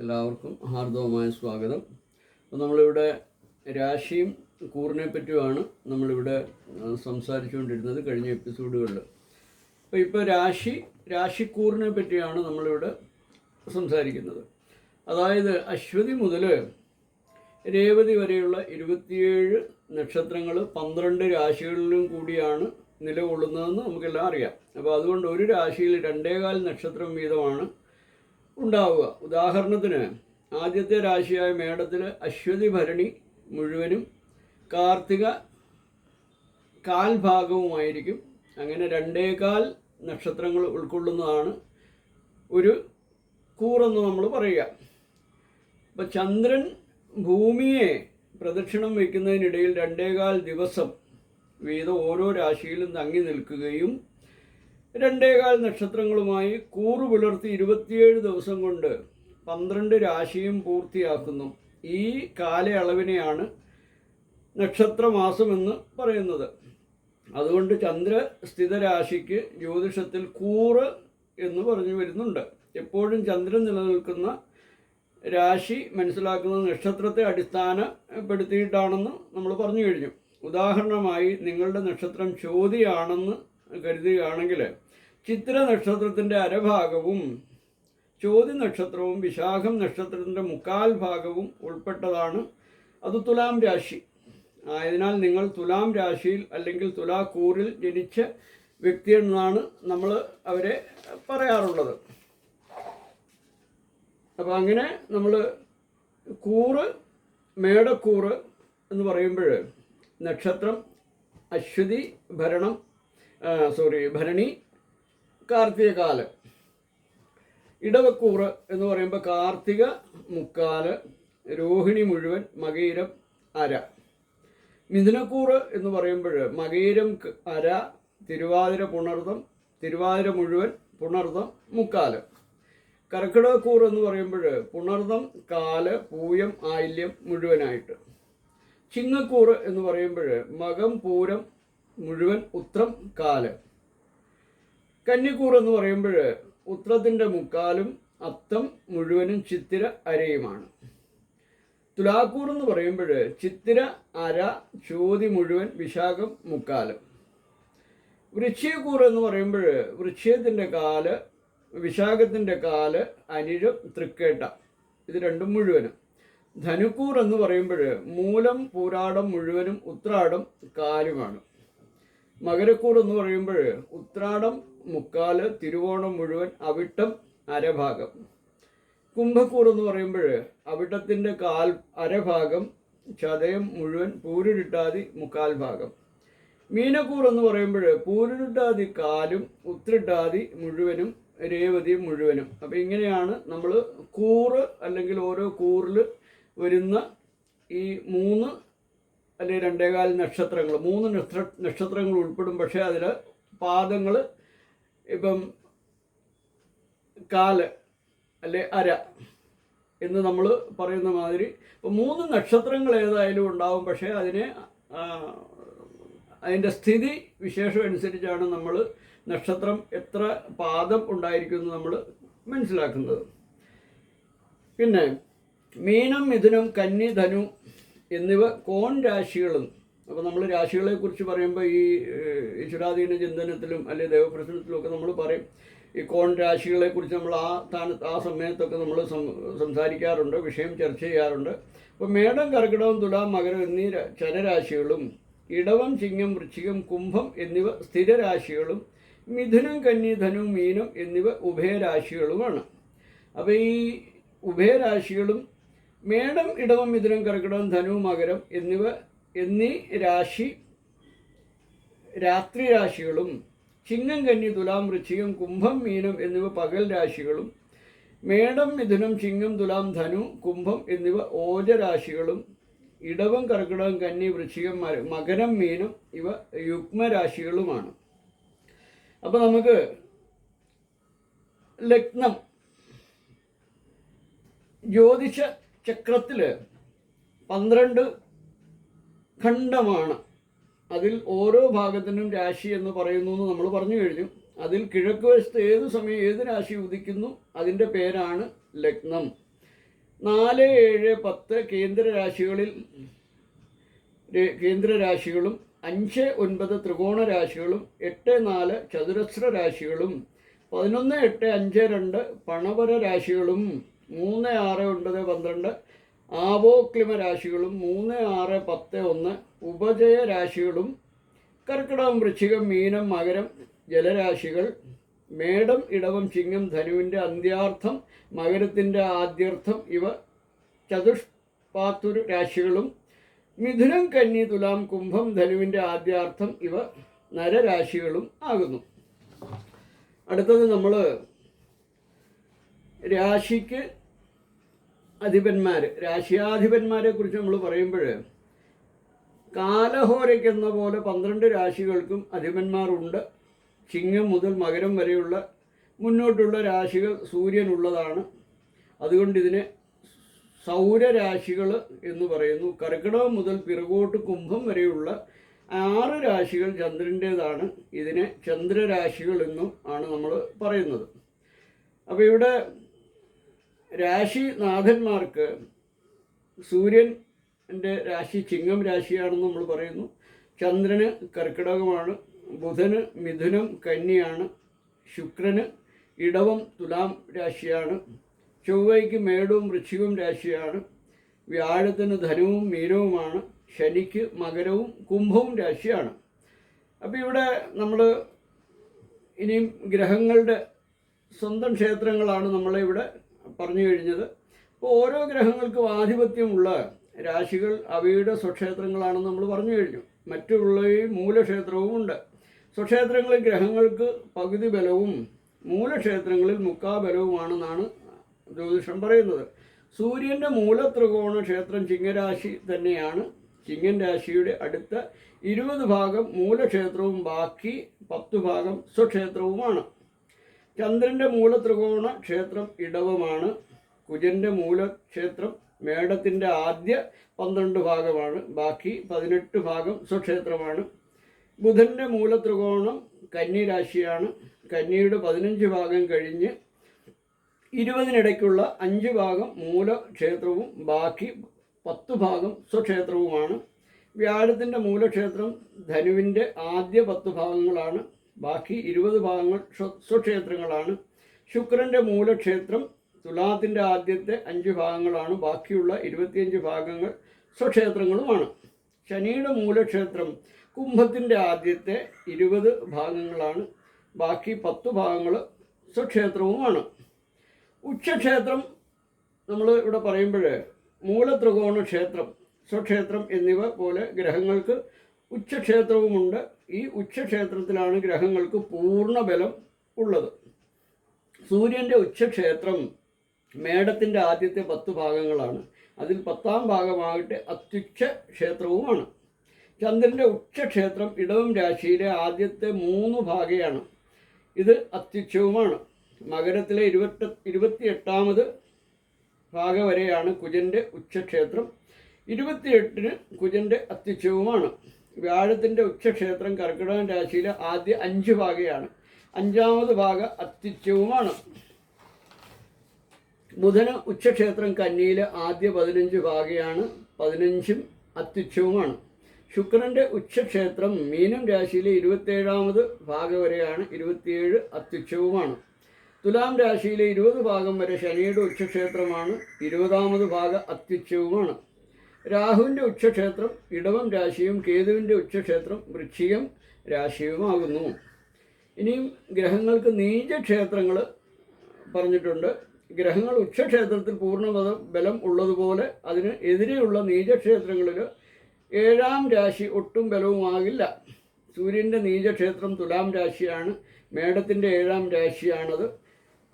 എല്ലാവർക്കും ഹാർദവമായ സ്വാഗതം. അപ്പോൾ നമ്മളിവിടെ രാശിയും കൂറിനെ പറ്റിയുമാണ് നമ്മളിവിടെ സംസാരിച്ചുകൊണ്ടിരുന്നത് കഴിഞ്ഞ എപ്പിസോഡുകളിൽ അപ്പോൾ ഇപ്പോൾ രാശി രാശിക്കൂറിനെ പറ്റിയാണ് നമ്മളിവിടെ സംസാരിക്കുന്നത്. അതായത് അശ്വതി മുതൽ രേവതി വരെയുള്ള ഇരുപത്തിയേഴ് നക്ഷത്രങ്ങൾ പന്ത്രണ്ട് രാശികളിലും കൂടിയാണ് നിലകൊള്ളുന്നതെന്ന് നമുക്കെല്ലാം അറിയാം. അപ്പോൾ അതുകൊണ്ട് ഒരു രാശിയിൽ രണ്ടേകാൽ നക്ഷത്രം വീതമാണ് ഉണ്ടാവുക. ഉദാഹരണത്തിന് ആദ്യത്തെ രാശിയായ മേടത്തിൽ അശ്വതി ഭരണി മുഴുവനും കാർത്തിക കാൽഭാഗവുമായിരിക്കും. അങ്ങനെ രണ്ടേകാൽ നക്ഷത്രങ്ങൾ ഉൾക്കൊള്ളുന്നതാണ് ഒരു കൂറെന്ന് നമ്മൾ പറയുക. അപ്പം ചന്ദ്രൻ ഭൂമിയെ പ്രദക്ഷിണം വയ്ക്കുന്നതിനിടയിൽ രണ്ടേകാൽ ദിവസം വീതം ഓരോ രാശിയിലും തങ്ങി നിൽക്കുകയും രണ്ടേകാൽ നക്ഷത്രങ്ങളുമായി കൂറു പുലർത്തി ഇരുപത്തിയേഴ് ദിവസം കൊണ്ട് പന്ത്രണ്ട് രാശിയും പൂർത്തിയാക്കുന്നു. ഈ കാലയളവിനെയാണ് നക്ഷത്രമാസം എന്ന് പറയുന്നത്. അതുകൊണ്ട് ചന്ദ്ര സ്ഥിതരാശിക്ക് ജ്യോതിഷത്തിൽ കൂറ് എന്ന് പറഞ്ഞു വരുന്നുണ്ട്. എപ്പോഴും ചന്ദ്രൻ നിലനിൽക്കുന്ന രാശി മനസ്സിലാക്കുന്നത് നക്ഷത്രത്തെ അടിസ്ഥാനപ്പെടുത്തിയിട്ടാണെന്ന് നമ്മൾ പറഞ്ഞു കഴിഞ്ഞു. ഉദാഹരണമായി നിങ്ങളുടെ നക്ഷത്രം ചോതിയാണെന്ന് കരുതുകയാണെങ്കിൽ ചിത്ര നക്ഷത്രത്തിന്റെ അരഭാഗവും ചോതി നക്ഷത്രവും വിശാഖം നക്ഷത്രത്തിന്റെ മുക്കാൽ ഭാഗവും ഉൾപ്പെട്ടതാണ്. അത് തുലാം രാശി. ആയതിനാൽ നിങ്ങൾ തുലാം രാശിയിൽ അല്ലെങ്കിൽ തുലാക്കൂറിൽ ജനിച്ച വ്യക്തി എന്നാണ് നമ്മൾ അവരെ പറയാറുള്ളത്. അപ്പോൾ അങ്ങനെ നമ്മൾ കൂറ് മേടക്കൂറ് എന്ന് പറയുമ്പോൾ നക്ഷത്രം അശ്വതി ഭരണം സോറി ഭരണി കാർത്തികകാലം. ഇടവക്കൂറ് എന്ന് പറയുമ്പോൾ കാർത്തിക മുക്കാൽ രോഹിണി മുഴുവൻ മകീരം അര. മിഥുനക്കൂറ് എന്ന് പറയുമ്പോൾ മകീരം അര തിരുവാതിര പുണർതം തിരുവാതിര മുഴുവൻ പുണർതം മുക്കാൽ. കർക്കിടകക്കൂർ എന്ന് പറയുമ്പോൾ പുണർതം കാൽ പൂയം ആയില്യം മുഴുവനായിട്ട്. ചിങ്ങക്കൂറ് എന്ന് പറയുമ്പോൾ മകം പൂരം മുഴുവൻ ഉത്രം കാൽ. കന്നിക്കൂർ എന്ന് പറയുമ്പോൾ ഉത്രത്തിന്റെ മുക്കാലും അത്തം മുഴുവനും ചിത്തിര അരയുമാണ്. തുലാക്കൂർ എന്ന് പറയുമ്പോൾ ചിത്തിര അര ചോതി മുഴുവൻ വിശാഖം മുക്കാലും. വൃശ്ചയക്കൂർ എന്ന് പറയുമ്പോൾ വൃശ്ചയത്തിന്റെ കാൽ വിശാഖത്തിന്റെ കാൽ അനിഴം തൃക്കേട്ട ഇത് രണ്ടും മുഴുവനും. ധനുക്കൂർ എന്ന് പറയുമ്പോൾ മൂലം പൂരാടം മുഴുവനും ഉത്രാടം കാലുമാണ്. മകരക്കൂർ എന്ന് പറയുമ്പോൾ ഉത്രാടം മുക്കാൽ തിരുവോണം മുഴുവൻ അവിട്ടം അരഭാഗം. കുംഭക്കൂർ എന്ന് പറയുമ്പോൾ അവിട്ടത്തിന്റെ കാൽ അരഭാഗം ചതയം മുഴുവൻ പൂരിട്ടാതി മുക്കാൽ ഭാഗം. മീനക്കൂർ എന്ന് പറയുമ്പോൾ പൂരിട്ടാതി കാലും ഉത്രിട്ടാതി മുഴുവനും രേവതി മുഴുവനും. അപ്പോൾ ഇങ്ങനെയാണ് നമ്മൾ കൂറ് അല്ലെങ്കിൽ ഓരോ കൂറിൽ വരുന്ന ഈ മൂന്ന് അല്ലെങ്കിൽ രണ്ടേകാൽ നക്ഷത്രങ്ങൾ മൂന്ന് നക്ഷത്ര നക്ഷത്രങ്ങൾ ഉൾപ്പെടും. പക്ഷേ അതിൽ പാദങ്ങൾ ഇപ്പം കാൽ അല്ലെ അര എന്ന് നമ്മൾ പറയുന്ന മാതിരി ഇപ്പം മൂന്ന് നക്ഷത്രങ്ങൾ ഏതായാലും ഉണ്ടാവും. പക്ഷേ അതിനെ അതിന്റെ സ്ഥിതി വിശേഷം അനുസരിച്ചാണ് നമ്മൾ നക്ഷത്രം എത്ര പാദം ഉണ്ടായിരിക്കുമെന്ന് നമ്മൾ മനസ്സിലാക്കുന്നത്. പിന്നെ മീനം മിഥുനം കന്നി ധനു എന്നിവ കോൺ രാശികളും അപ്പോൾ നമ്മൾ രാശികളെക്കുറിച്ച് പറയുമ്പോൾ ഈ ഈശ്വരാധീന ചിന്തനത്തിലും അല്ലെങ്കിൽ ദൈവപ്രശ്നത്തിലും ഒക്കെ നമ്മൾ പറയും. ഈ കോൺ രാശികളെക്കുറിച്ച് നമ്മൾ ആ സ്ഥാനത്ത് ആ സമയത്തൊക്കെ നമ്മൾ സംസാരിക്കാറുണ്ട് വിഷയം ചർച്ച ചെയ്യാറുണ്ട്. അപ്പോൾ മേടം കർക്കിടകം തുലാം മകരം എന്നീ ചനരാശികളും ഇടവം ചിങ്ങം വൃശ്ചികം കുംഭം എന്നിവ സ്ഥിരരാശികളും മിഥുനം കന്നി ധനു മീനം എന്നിവ ഉഭയരാശികളുമാണ്. അപ്പോൾ ഈ ഉഭയരാശികളും മേടം ഇടവം മിഥുനം കർക്കിടകം ധനു മകരം എന്നിവ എന്നീ രാശി രാത്രി രാശികളും ചിങ്ങം കന്നി തുലാം വൃശ്ചികം കുംഭം മീനം എന്നിവ പകൽ രാശികളും മേടം മിഥുനം ചിങ്ങം തുലാം ധനു കുംഭം എന്നിവ ഓജരാശികളും ഇടവം കർക്കിടകം കന്നി വൃശ്ചികം മകരം മീനം ഇവ യുഗ്മരാശികളുമാണ് അപ്പോൾ നമുക്ക് ലഗ്നം ജ്യോതിഷ ചക്രത്തിൽ പന്ത്രണ്ട് ഖണ്ഡമാണ്. അതിൽ ഓരോ ഭാഗത്തിനും രാശി എന്ന് പറയുന്നു എന്ന് നമ്മൾ പറഞ്ഞു കഴിഞ്ഞു. അതിൽ കിഴക്ക് വശത്ത് ഏത് സമയം ഏത് രാശി ഉദിക്കുന്നു അതിന്റെ പേരാണ് ലഗ്നം. നാല് ഏഴ് പത്ത് കേന്ദ്ര രാശികളിൽ കേന്ദ്ര രാശികളും അഞ്ച് ഒൻപത് ത്രികോണ രാശികളും എട്ട് നാല് ചതുരശ്ര രാശികളും പതിനൊന്ന് എട്ട് അഞ്ച് രണ്ട് പണവര രാശികളും മൂന്ന് ആറ് ഒൻപത് പന്ത്രണ്ട് ആവോക്ലിമ രാശികളും മൂന്ന് ആറ് പത്ത് ഒന്ന് ഉപജയ രാശികളും കർക്കിടകം വൃശ്ചികം മീനം മകരം ജലരാശികൾ മേടം ഇടവം ചിങ്ങം ധനുവിന്റെ അന്ത്യാർത്ഥം മകരത്തിന്റെ ആദ്യർത്ഥം ഇവ ചതുഷ്പാത്തുരു രാശികളും മിഥുനം കന്നി തുലാം കുംഭം ധനുവിന്റെ ആദ്യാർത്ഥം ഇവ നരരാശികളും ആകുന്നു. അടുത്തത് നമ്മൾ രാശിക്ക് അധിപന്മാർ രാശിയാധിപന്മാരെ കുറിച്ച് നമ്മൾ പറയുമ്പോൾ കാലഹോരയ്ക്കെന്ന പോലെ പന്ത്രണ്ട് രാശികൾക്കും അധിപന്മാരുണ്ട്. ചിങ്ങം മുതൽ മകരം വരെയുള്ള മുന്നോട്ടുള്ള രാശികൾ സൂര്യനുള്ളതാണ്. അതുകൊണ്ട് ഇതിനെ സൗരരാശികൾ എന്ന് പറയുന്നു. കർക്കിടകം മുതൽ പിറകോട്ട് കുംഭം വരെയുള്ള ആറ് രാശികൾ ചന്ദ്രന്റേതാണ് ഇതിനെ ചന്ദ്രരാശികൾ എന്നും ആണ് നമ്മൾ പറയുന്നത്. അപ്പോൾ ഇവിടെ രാശിനാഥന്മാർക്ക് സൂര്യന്റെ രാശി ചിങ്ങം രാശിയാണെന്ന് നമ്മൾ പറയുന്നു. ചന്ദ്രന് കർക്കിടകമാണ് ബുധന് മിഥുനം കന്നിയാണ് ശുക്രന് ഇടവം തുലാം രാശിയാണ് ചൊവ്വയ്ക്ക് മേടവും വൃശ്ചികവും രാശിയാണ് വ്യാഴത്തിന് ധനവും മീനവുമാണ് ശനിക്ക് മകരവും കുംഭവും രാശിയാണ്. അപ്പോൾ ഇവിടെ നമ്മൾ ഇനിയും ഗ്രഹങ്ങളുടെ സ്വന്തം ക്ഷേത്രങ്ങളാണ് നമ്മളെ ഇവിടെ പറഞ്ഞു കഴിഞ്ഞത്. അപ്പോൾ ഓരോ ഗ്രഹങ്ങൾക്കും ആധിപത്യമുള്ള രാശികൾ അവയുടെ സ്വക്ഷേത്രങ്ങളാണെന്ന് നമ്മൾ പറഞ്ഞു കഴിഞ്ഞു. മറ്റുള്ള ഈ മൂലക്ഷേത്രവും ഉണ്ട്. സ്വക്ഷേത്രങ്ങളിൽ ഗ്രഹങ്ങൾക്ക് പകുതി ബലവും മൂലക്ഷേത്രങ്ങളിൽ മുക്കാ ബലവുമാണെന്നാണ് ജ്യോതിഷം പറയുന്നത്. സൂര്യന്റെ മൂലത്രികോണ ക്ഷേത്രം ചിങ്ങരാശി തന്നെയാണ്. ചിങ്ങൻ രാശിയുടെ അടുത്ത ഇരുപത് ഭാഗം മൂലക്ഷേത്രവും ബാക്കി പത്ത് ഭാഗം സ്വക്ഷേത്രവുമാണ്. ചന്ദ്രന്റെ മൂലത്രികോണ ക്ഷേത്രം ഇടവമാണ്. കുജന്റെ മൂലക്ഷേത്രം മേടത്തിന്റെ ആദ്യ പന്ത്രണ്ട് ഭാഗമാണ്. ബാക്കി പതിനെട്ട് ഭാഗം സ്വക്ഷേത്രമാണ്. ബുധന്റെ മൂലത്രികോണം കന്നി രാശിയാണ് കന്നിയുടെ പതിനഞ്ച് ഭാഗം കഴിഞ്ഞ് ഇരുപതിനിടയ്ക്കുള്ള അഞ്ച് ഭാഗം മൂലക്ഷേത്രവും ബാക്കി പത്ത് ഭാഗം സ്വക്ഷേത്രവുമാണ്. വ്യാഴത്തിന്റെ മൂലക്ഷേത്രം ധനുവിന്റെ ആദ്യ പത്ത് ഭാഗങ്ങളാണ്. ബാക്കി ഇരുപത് ഭാഗങ്ങൾ സ്വ- സ്വക്ഷേത്രങ്ങളാണ്. ശുക്രന്റെ മൂലക്ഷേത്രം തുലാത്തിന്റെ ആദ്യത്തെ അഞ്ച് ഭാഗങ്ങളാണ്. ബാക്കിയുള്ള ഇരുപത്തിയഞ്ച് ഭാഗങ്ങൾ സ്വക്ഷേത്രങ്ങളുമാണ്. ശനിയുടെ മൂലക്ഷേത്രം കുംഭത്തിന്റെ ആദ്യത്തെ ഇരുപത് ഭാഗങ്ങളാണ്. ബാക്കി പത്ത് ഭാഗങ്ങൾ സ്വക്ഷേത്രവുമാണ്. ഉച്ചക്ഷേത്രം നമ്മൾ ഇവിടെ പറയുമ്പോൾ മൂലത്രികോണ ക്ഷേത്രം സ്വക്ഷേത്രം എന്നിവ പോലെ ഗ്രഹങ്ങൾക്ക് ഉച്ചക്ഷേത്രവുമുണ്ട്. ഈ ഉച്ചക്ഷേത്രത്തിലാണ് ഗ്രഹങ്ങൾക്ക് പൂർണ ബലം ഉള്ളത്. സൂര്യന്റെ ഉച്ചക്ഷേത്രം മേടത്തിന്റെ ആദ്യത്തെ പത്ത് ഭാഗങ്ങളാണ്. അതിൽ പത്താം ഭാഗമാകട്ടെ അത്യുച്ച ക്ഷേത്രവുമാണ് ചന്ദ്രന്റെ ഉച്ചക്ഷേത്രം ഇടവം രാശിയിലെ ആദ്യത്തെ മൂന്ന് ഭാഗയാണ്. ഇത് അത്യുച്ചവുമാണ്. മകരത്തിലെ ഇരുപത്തി ഇരുപത്തിയെട്ടാമത് ഭാഗ വരെയാണ് കുജന്റെ ഉച്ചക്ഷേത്രം. ഇരുപത്തിയെട്ടിന് കുജന്റെ അത്യുച്ചവുമാണ്. വ്യാഴത്തിന്റെ ഉച്ചക്ഷേത്രം കർക്കിടകം രാശിയിലെ ആദ്യ അഞ്ച് ഭാഗയാണ്. അഞ്ചാമത് ഭാഗ അത്യുച്ചവുമാണ് ബുധന ഉച്ചക്ഷേത്രം കന്നിയിലെ ആദ്യ പതിനഞ്ച് ഭാഗയാണ്. പതിനഞ്ചും അത്യുച്ചവുമാണ് ശുക്രന്റെ ഉച്ചക്ഷേത്രം മീനം രാശിയിലെ ഇരുപത്തേഴാമത് ഭാഗം വരെയാണ്. ഇരുപത്തിയേഴ് അത്യുച്ചവുമാണ് തുലാം രാശിയിലെ ഇരുപത് ഭാഗം വരെ ശനിയുടെ ഉച്ചക്ഷേത്രമാണ്. ഇരുപതാമത് ഭാഗം അത്യുച്ചവുമാണ് രാഹുവിന്റെ ഉച്ചക്ഷേത്രം ഇടവം രാശിയും കേതുവിന്റെ ഉച്ചക്ഷേത്രം വൃശ്ചികം രാശിയുമാകുന്നു. ഇനിയും ഗ്രഹങ്ങൾക്ക് നീചക്ഷേത്രങ്ങൾ പറഞ്ഞിട്ടുണ്ട്. ഗ്രഹങ്ങൾ ഉച്ചക്ഷേത്രത്തിൽ പൂർണമത ബലം- ഉള്ളതുപോലെ അതിന് എതിരെയുള്ള നീചക്ഷേത്രങ്ങളിൽ ഏഴാം രാശി ഒട്ടും ബലവുമാകില്ല. സൂര്യന്റെ നീചക്ഷേത്രം തുലാം രാശിയാണ് മേടത്തിന്റെ ഏഴാം രാശിയാണത്.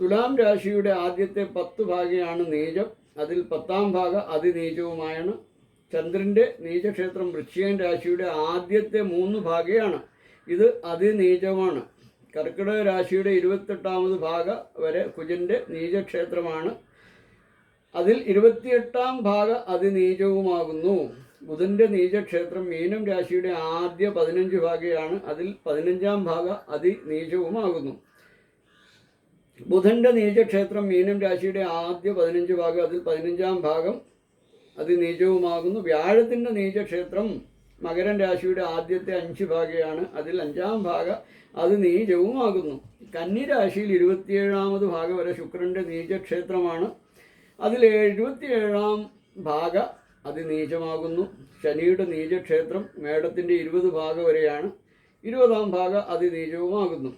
തുലാം രാശിയുടെ ആദ്യത്തെ പത്ത് ഭാഗയാണ് നീചം. അതിൽ പത്താം ഭാഗ അതിനീചവുമായാണ്. ചന്ദ്രന്റെ നീചക്ഷേത്രം വൃശ്ചികൻ രാശിയുടെ ആദ്യത്തെ മൂന്ന് ഭാഗയാണ്. ഇത് അതിനീചമാണ്. കർക്കിടക രാശിയുടെ ഇരുപത്തെട്ടാമത് ഭാഗ വരെ കുജന്റെ നീചക്ഷേത്രമാണ്. അതിൽ ഇരുപത്തിയെട്ടാം ഭാഗ അതിനീചവുമാകുന്നു. ബുധന്റെ നീചക്ഷേത്രം മീനം രാശിയുടെ ആദ്യ പതിനഞ്ച് ഭാഗയാണ്. അതിൽ പതിനഞ്ചാം ഭാഗ അതിനീചവുമാകുന്നു. ബുധന്റെ നീചക്ഷേത്രം മീനം രാശിയുടെ ആദ്യ പതിനഞ്ച് ഭാഗം അതിൽ പതിനഞ്ചാം ഭാഗം അത് നീചവുമാകുന്നു വ്യാഴത്തിന്റെ നീചക്ഷേത്രം മകരൻ രാശിയുടെ ആദ്യത്തെ അഞ്ച് ഭാഗയാണ്. അതിൽ അഞ്ചാം ഭാഗ അത് നീചവുമാകുന്നു കന്നിരാശിയിൽ ഇരുപത്തിയേഴാമത് ഭാഗം വരെ ശുക്രന്റെ നീചക്ഷേത്രമാണ്. അതിൽ എഴുപത്തിയേഴാം ഭാഗ അത് നീചമാകുന്നു ശനിയുടെ നീചക്ഷേത്രം മേടത്തിന്റെ ഇരുപത് ഭാഗ വരെയാണ്. ഇരുപതാം ഭാഗ അത് നീചവുമാകുന്നു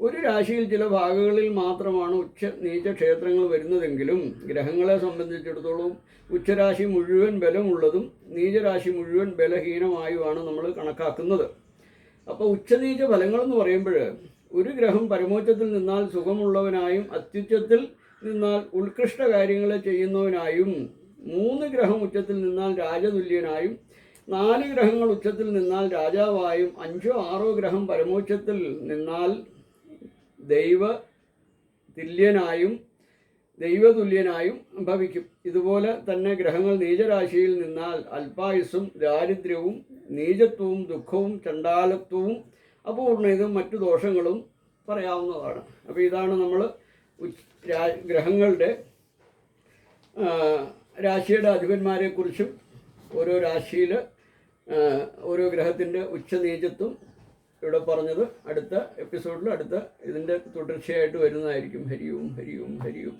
ഒരു രാശിയിൽ ചില ഭാഗങ്ങളിൽ മാത്രമാണ് ഉച്ച നീച ക്ഷേത്രങ്ങൾ വരുന്നതെങ്കിലും ഗ്രഹങ്ങളെ സംബന്ധിച്ചിടത്തോളം ഉച്ചരാശി മുഴുവൻ ബലമുള്ളതും നീചരാശി മുഴുവൻ ബലഹീനമായുമാണ് നമ്മൾ കണക്കാക്കുന്നത്. അപ്പോൾ ഉച്ചനീച ഫലങ്ങളെന്ന് പറയുമ്പോൾ ഒരു ഗ്രഹം പരമോച്ചത്തിൽ നിന്നാൽ സുഖമുള്ളവനായും അത്യുച്ചത്തിൽ നിന്നാൽ ഉത്കൃഷ്ട കാര്യങ്ങളെ ചെയ്യുന്നവനായും മൂന്ന് ഗ്രഹം ഉച്ചത്തിൽ നിന്നാൽ രാജതുല്യനായും നാല് ഗ്രഹങ്ങൾ ഉച്ചത്തിൽ നിന്നാൽ രാജാവായും അഞ്ചോ ആറോ ഗ്രഹം പരമോച്ചത്തിൽ നിന്നാൽ ദൈവ തുല്യനായും ദൈവതുല്യനായും ഭവിക്കും. ഇതുപോലെ തന്നെ ഗ്രഹങ്ങൾ നീചരാശിയിൽ നിന്നാൽ അല്പായുസ്സും ദാരിദ്ര്യവും നീചത്വവും ദുഃഖവും ചണ്ടാലത്വവും അപൂർണതും മറ്റു ദോഷങ്ങളും പറയാവുന്നതാണ്. അപ്പോൾ ഇതാണ് നമ്മൾ ഗ്രഹങ്ങളുടെ രാശിയുടെ അധിപന്മാരെക്കുറിച്ചും ഓരോ രാശിയിൽ ഓരോ ഗ്രഹത്തിന്റെ ഉച്ചനീചത്വം ഇവിടെ പറഞ്ഞത് അടുത്ത എപ്പിസോഡിൽ അടുത്ത ഇതിന്റെ തുടർച്ചയായിട്ട് വരുന്നതായിരിക്കും. ഹരിയും ഹരിയും ഹരിയും.